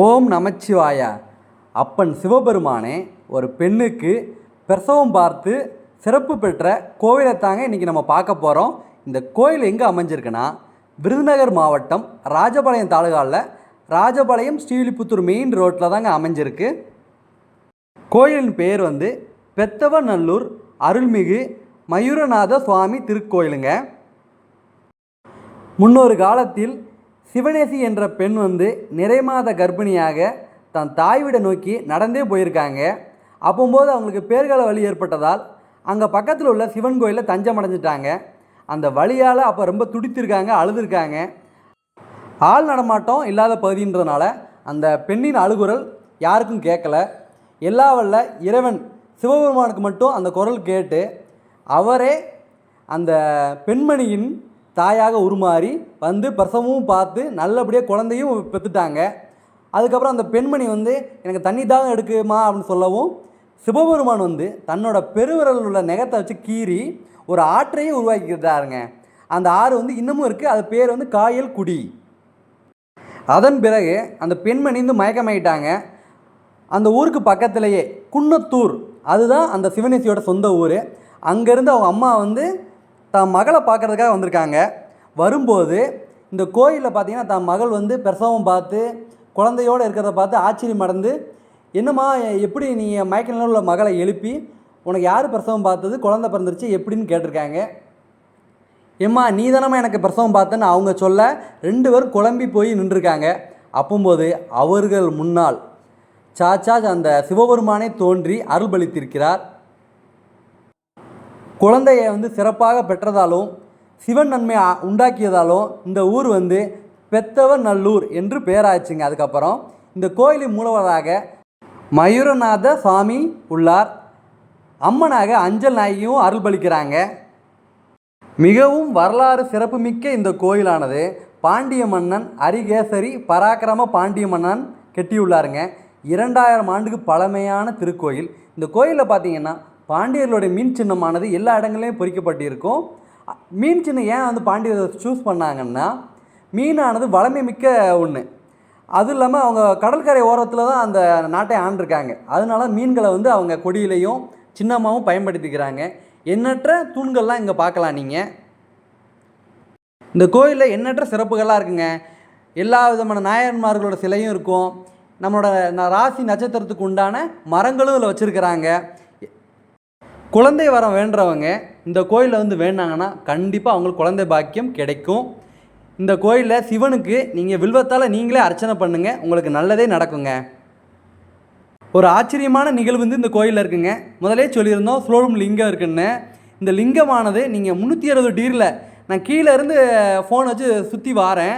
ஓம் நமச்சிவாயா. அப்பன் சிவபெருமானே ஒரு பெண்ணுக்கு பிரசவம் பார்த்து சிறப்பு பெற்ற கோவிலை தாங்க இன்றைக்கி நம்ம பார்க்க போகிறோம் இந்த கோயில் எங்கே அமைஞ்சிருக்குன்னா விருதுநகர் மாவட்டம் ராஜபாளையம் தாலுகாவில் ராஜபாளையம் ஸ்ரீவில்லிபுத்தூர் மெயின் ரோட்டில் தாங்க அமைஞ்சிருக்கு. கோயிலின் பேர் வந்து பெத்தவநல்லூர் அருள்மிகு மயூரநாத சுவாமி திருக்கோயிலுங்க. முன்னொரு காலத்தில் சிவனேசி என்ற பெண் வந்து நிறைமாத கர்ப்பிணியாக தன் தாய் வீடை நோக்கி நடந்தே போயிருக்காங்க. அப்போம்போது அவங்களுக்கு பேர்கால வலி ஏற்பட்டதால் அங்கே பக்கத்தில் உள்ள சிவன் கோயிலில் தஞ்சம் அடைஞ்சிட்டாங்க. அந்த வழியால் அப்போ ரொம்ப துடித்திருக்காங்க அழுதுருக்காங்க. ஆள் நடமாட்டம் இல்லாத பகுதின்றதுனால அந்த பெண்ணின் அழுகுரல் யாருக்கும் கேட்கல எல்லா வல்ல இறைவன் சிவபெருமானுக்கு மட்டும் அந்த குரல் கேட்டு அவரே அந்த பெண்மணியின் தாயாக உருமாறி வந்து பிரசவமும் பார்த்து நல்லபடியாக குழந்தையும் பெற்றுட்டாங்க அதுக்கப்புறம் அந்த பெண்மணி வந்து எனக்கு தண்ணி தாகம் எடுக்குமா? அப்படின்னு சொல்லவும் சிவபெருமான் வந்து தன்னோட பெருவிரல் உள்ள நெகத்தை வச்சு கீறி ஒரு ஆற்றையே உருவாக்கிட்டாருங்க. அந்த ஆறு வந்து இன்னமும் இருக்குது அது பேர் வந்து காயல் குடி. அதன் பிறகு அந்த பெண்மணி வந்து மயக்கமாயிட்டாங்க. அந்த ஊருக்கு பக்கத்திலேயே குன்னத்தூர். அதுதான் அந்த சிவனேசியோட சொந்த ஊர். அங்கேருந்து அவங்க அம்மா வந்து தன் மகளை பார்க்கறதுக்காக வந்திருக்காங்க. வரும்போது இந்த கோயிலில் பார்த்தீங்கன்னா தன் மகள் வந்து பிரசவம் பார்த்து குழந்தையோடு இருக்கிறத பார்த்து ஆச்சரியம் அடைந்து என்னம்மா எப்படி நீ மயக்க நிலையில் உள்ள மகளை எழுப்பி உனக்கு யார் பிரசவம் பார்த்தது குழந்தை பிறந்துருச்சு எப்படின்னு கேட்டிருக்காங்க. ஏம்மா நீ தானம்மா எனக்கு பிரசவம் பார்த்தேன்னு அவங்க சொல்ல ரெண்டு பேரும் குழம்பி போய் நின்றுருக்காங்க. அப்போம்போது அவர்கள் முன்னால் சாச்சா அந்த சிவபெருமானே தோன்றி அருள்பளித்திருக்கிறார். குழந்தையை வந்து சிறப்பாக பெற்றதாலும் சிவன் நன்மை உண்டாக்கியதாலும் இந்த ஊர் வந்து பெத்தவர் நல்லூர் என்று பெயராச்சுங்க அதுக்கப்புறம் இந்த கோயிலின் மூலவராக மயூரநாத சுவாமி உள்ளார். அம்மனாக அஞ்சல் நாயகியும் அருள்பளிக்கிறாங்க மிகவும் வரலாறு சிறப்புமிக்க இந்த கோயிலானது பாண்டிய மன்னன் அரிகேசரி பராக்கிரம பாண்டிய மன்னன் கெட்டியுள்ளாருங்க. இரண்டாயிரம் ஆண்டுக்கு பழமையான திருக்கோயில். இந்த கோயிலில் பார்த்தீங்கன்னா பாண்டியர்களுடைய மீன் சின்னமானது எல்லா இடங்களையும் பொறிக்கப்பட்டிருக்கும். மீன் சின்னம் ஏன் வந்து பாண்டியர் சூஸ் பண்ணாங்கன்னா மீனானது வளமை மிக்க ஒன்று அதுவும் இல்லாமல் அவங்க கடற்கரை ஓரத்தில் தான் அந்த நாட்டை ஆண்டிருக்காங்க. அதனால மீன்களை வந்து அவங்க கொடியிலையும் சின்னமாகவும் பயன்படுத்திக்கிறாங்க. எண்ணற்ற தூண்கள்லாம் இங்கே பார்க்கலாம் நீங்கள் இந்த கோயிலில் எண்ணற்ற சிறப்புகள்லாம் இருக்குங்க. எல்லா விதமான நாயன்மார்களோட சிலையும் இருக்கும். நம்மளோட ந- ராசி நட்சத்திரத்துக்கு உண்டான மரங்களும் இதில் வச்சுருக்கிறாங்க. குழந்தை வரம் வேண்டுறவங்க இந்த கோயிலில் வந்து வேண்டாங்கன்னா கண்டிப்பாக அவங்களுக்கு குழந்தை பாக்கியம் கிடைக்கும். இந்த கோயிலில் சிவனுக்கு நீங்கள் வில்வத்தால் நீங்களே அர்ச்சனை பண்ணுங்கள் உங்களுக்கு நல்லதே நடக்குங்க. ஒரு ஆச்சரியமான நிகழ்வு வந்து இந்த கோயிலில் இருக்குங்க. முதலே சொல்லியிருந்தோம் ஸ்லோரூம் லிங்கம் இருக்குன்னு. இந்த லிங்கமானது நீங்கள் முந்நூற்றி அறுபது டிகிரியில் நான் கீழே இருந்து ஃபோன் வச்சு சுற்றி வாரேன்.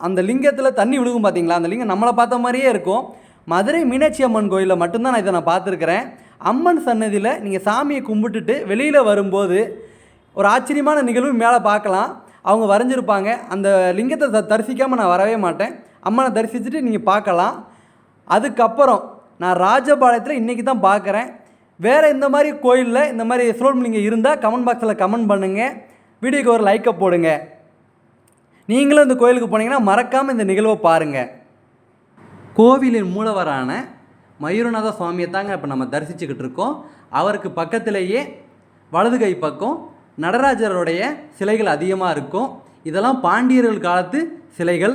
அந்த லிங்கத்தில் தண்ணி விழுகும் பார்த்தீங்களா அந்த லிங்கம் நம்மளை பார்த்த மாதிரியே இருக்கும். மதுரை மீனாட்சி அம்மன் கோயிலில் மட்டும்தான் நான் இதை நான் பார்த்துருக்குறேன். அம்மன் சன்னதியில் நீங்கள் சாமியை கும்பிட்டுட்டு வெளியில் வரும்போது ஒரு ஆச்சரியமான நிகழ்வு மேலே பார்க்கலாம். அவங்க வரைஞ்சிருப்பாங்க. அந்த லிங்கத்தை த தரிசிக்காமல் நான் வரவே மாட்டேன். அம்மனை தரிசிச்சுட்டு நீங்கள் பார்க்கலாம். அதுக்கப்புறம் நான் ராஜபாளையத்தில் இன்றைக்கி தான் பார்க்குறேன். வேறு இந்த மாதிரி கோயிலில் இந்த மாதிரி ஸ்லோன்லிங்கம் இருந்தால் கமெண்ட் பாக்ஸில் கமெண்ட் பண்ணுங்கள் வீடியோக்கு ஒரு லைக்கை போடுங்க. நீங்களும் இந்த கோயிலுக்கு போனீங்கன்னா மறக்காமல் இந்த நிகழ்வை பாருங்கள் கோவிலின் மூலவரான மயூரநாத சுவாமியை தாங்க இப்போ நம்ம தரிசிச்சுக்கிட்டு இருக்கோம். அவருக்கு பக்கத்திலேயே வலது கை பக்கம் நடராஜருடைய சிலைகள் அதிகமாக இருக்கும். இதெல்லாம் பாண்டியர்கள் காலத்து சிலைகள்.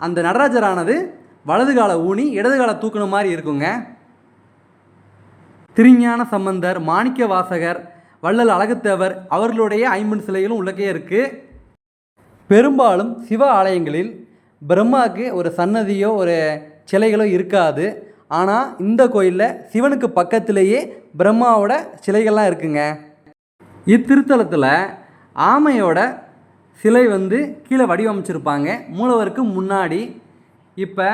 அந்த நடராஜரானது வலது கால ஊனி இடது கால தூக்குன மாதிரி இருக்குங்க. திருஞான சம்பந்தர் மாணிக்க வாசகர் வள்ளல் அழகுத்தேவர் அவர்களுடைய ஐம்பன் சிலைகளும் உள்ளக்கே இருக்குது பெரும்பாலும் சிவ ஆலயங்களில் பிரம்மாவுக்கு ஒரு சன்னதியோ ஒரு சிலைகளோ இருக்காது. ஆனால் இந்த கோயிலில் சிவனுக்கு பக்கத்திலேயே பிரம்மாவோட சிலைகள்லாம் இருக்குங்க. இத்திருத்தலத்தில் ஆமையோட சிலை வந்து கீழே வடிவமைச்சிருப்பாங்க. மூலவருக்கு முன்னாடி இப்போ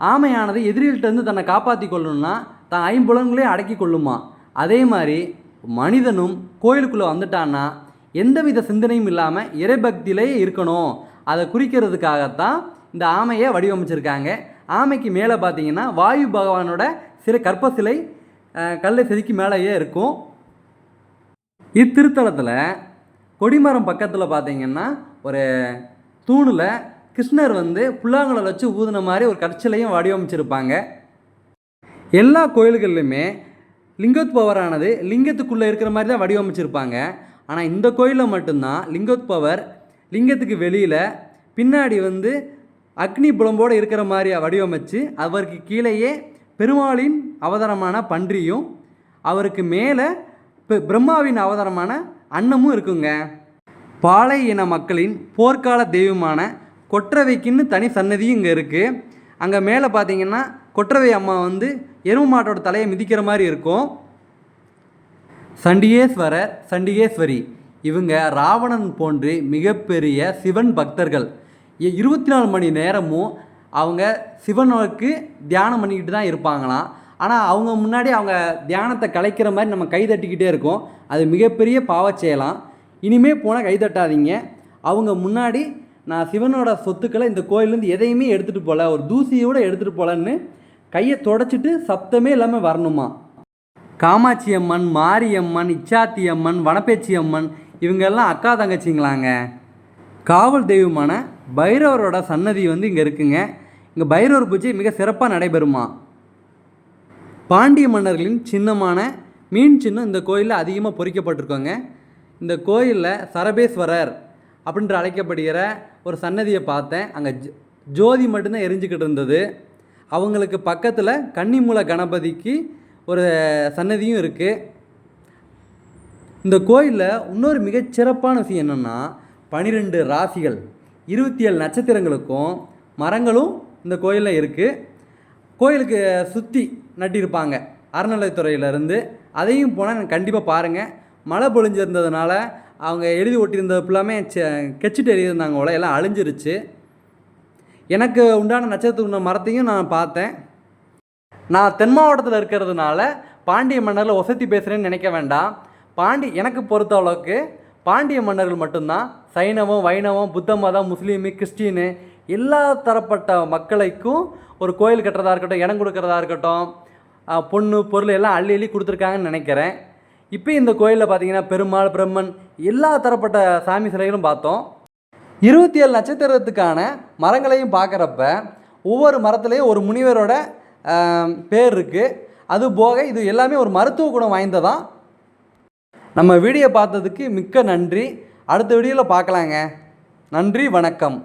ஆமையானது எதிரிகிட்டேருந்து தன்னை காப்பாற்றி கொள்ளணும்னா தான் ஐம்புலங்களையும் அடக்கி கொள்ளுமா? அதே மாதிரி மனிதனும் கோயிலுக்குள்ளே வந்துட்டான்னா எந்தவித சிந்தனையும் இல்லாமல் இறைபக்தியிலேயே இருக்கணும். அதை குறிக்கிறதுக்காகத்தான் இந்த ஆமையை வடிவமைச்சிருக்காங்க. ஆமைக்கு மேலே பார்த்தீங்கன்னா வாயு பகவானோட சில கற்ப சிலை கல்லை செதுக்கி மேலேயே இருக்கும். இத்திருத்தலத்தில் கொடிமரம் பக்கத்தில் பார்த்தீங்கன்னா ஒரு தூணில் கிருஷ்ணர் வந்து புல்லாங்குழல் வச்சு ஊதுன மாதிரி ஒரு கற்சிலையும் வடிவமைச்சிருப்பாங்க. எல்லா கோயில்கள்லையுமே லிங்கோத்பவரானது லிங்கத்துக்குள்ளே இருக்கிற மாதிரி தான் வடிவமைச்சிருப்பாங்க. ஆனால் இந்த கோயிலில் மட்டும்தான் லிங்கோத்பவர் லிங்கத்துக்கு வெளியில் பின்னாடி வந்து அக்னி புலம்போடு இருக்கிற மாதிரி வடிவமைச்சு அவருக்கு கீழேயே பெருமாளின் அவதாரமான பன்றியும் அவருக்கு மேலே இப்போ பிரம்மாவின் அவதாரமான அன்னமும் இருக்குங்க. பாலை இன மக்களின் போர்க்கால தெய்வமான கொற்றவைக்குன்னு தனி சன்னதியும் இங்கே இருக்குது அங்கே மேலே பார்த்தீங்கன்னா கொற்றவை அம்மா வந்து எருமை மாட்டோட தலையை மிதிக்கிற மாதிரி இருக்கும். சண்டிகேஸ்வரர் சண்டிகேஸ்வரி இவங்க ராவணன் போன்று மிகப்பெரிய சிவன் பக்தர்கள். இருபத்தி நாலு மணி நேரமும் அவங்க சிவனுக்கு தியானம் பண்ணிக்கிட்டு தான் இருப்பாங்களாம். ஆனால் அவங்க முன்னாடி அவங்க தியானத்தை கலைக்கிற மாதிரி நம்ம கை தட்டிக்கிட்டே இருக்கோம். அது மிகப்பெரிய பாவச் செயலாம் இனிமேல் போனால் கை தட்டாதீங்க. அவங்க முன்னாடி நான் சிவனோட சொத்துக்களை இந்த கோயிலேருந்து எதையுமே எடுத்துகிட்டு போகல ஒரு தூசியோட எடுத்துகிட்டு போகலன்னு கையை தொடச்சிட்டு சத்தமே இல்லாமல் வரணுமா? காமாட்சி அம்மன் மாரியம்மன் இச்சாத்தி அம்மன் வனப்பேச்சி அம்மன் இவங்கெல்லாம் அக்கா தங்கச்சிங்களாங்க. காவல் தெய்வமான பைரவரோட சன்னதி வந்து இங்கே இருக்குங்க. இங்கே பைரவர் பூஜை மிக சிறப்பாக நடைபெறுமா? பாண்டிய மன்னர்களின் சின்னமான மீன் சின்னம் இந்த கோயிலில் அதிகமாக பொறிக்கப்பட்டிருக்கோங்க. இந்த கோயிலில் சரபேஸ்வரர் அப்படின்ற அழைக்கப்படுகிற ஒரு சன்னதியை பார்த்தேன். அங்கே ஜோ- ஜோதி மட்டும்தான் எரிஞ்சுக்கிட்டு இருந்தது. அவங்களுக்கு பக்கத்தில் கன்னிமூல கணபதிக்கு ஒரு சன்னதியும் இருக்குது இந்த கோயிலில் இன்னொரு மிகச்சிறப்பான விஷயம் என்னென்னா பனிரெண்டு ராசிகள். இருபத்தி ஏழு நட்சத்திரங்களுக்கும் மரங்களும் இந்த கோயிலில் இருக்குது கோயிலுக்கு சுற்றி நட்டியிருப்பாங்க அறநிலைத்துறையிலேருந்து அதையும் போனால் கண்டிப்பாக பாருங்கள் மழை பொழிஞ்சிருந்ததுனால அவங்க எழுதி ஒட்டியிருந்தது ஃபுல்லாமே கெச்சிட்டு எழுதியிருந்தாங்க போல. எல்லாம் அழிஞ்சிருச்சு. எனக்கு உண்டான நட்சத்திரம் உள்ள மரத்தையும் நான் பார்த்தேன். நான் தென் மாவட்டத்தில் இருக்கிறதுனால பாண்டிய மன்னரில் ஒசத்தி பேசுகிறேன்னு நினைக்க வேண்டாம். பாண்டி எனக்கு பொறுத்த அளவுக்கு பாண்டிய மன்னர்கள் மட்டும்தான் சைனவம் வைணவம் புத்த மதம் முஸ்லீமு கிறிஸ்டினு எல்லா தரப்பட்ட மக்களுக்கும் ஒரு கோயில் கட்டுறதா இருக்கட்டும் இடம் கொடுக்கறதா இருக்கட்டும் பொண்ணு பொருள் எல்லாம் அள்ளி அள்ளி கொடுத்துருக்காங்கன்னு நினைக்கிறேன். இப்போ இந்த கோயிலில் பார்த்தீங்கன்னா பெருமாள் பிரம்மன் எல்லா தரப்பட்ட சாமி சிலைகளும் பார்த்தோம். இருபத்தி ஏழு நட்சத்திரத்துக்கான மரங்களையும் பார்க்குறப்ப ஒவ்வொரு மரத்துலேயும் ஒரு முனிவரோட பேர் இருக்குது அது போக இது எல்லாமே ஒரு மருத்துவ குணம் வாய்ந்ததான் நம்ம வீடியோ பார்த்ததுக்கு மிக்க நன்றி. அடுத்த வீடியோவில் பார்க்கலாங்க. நன்றி வணக்கம்.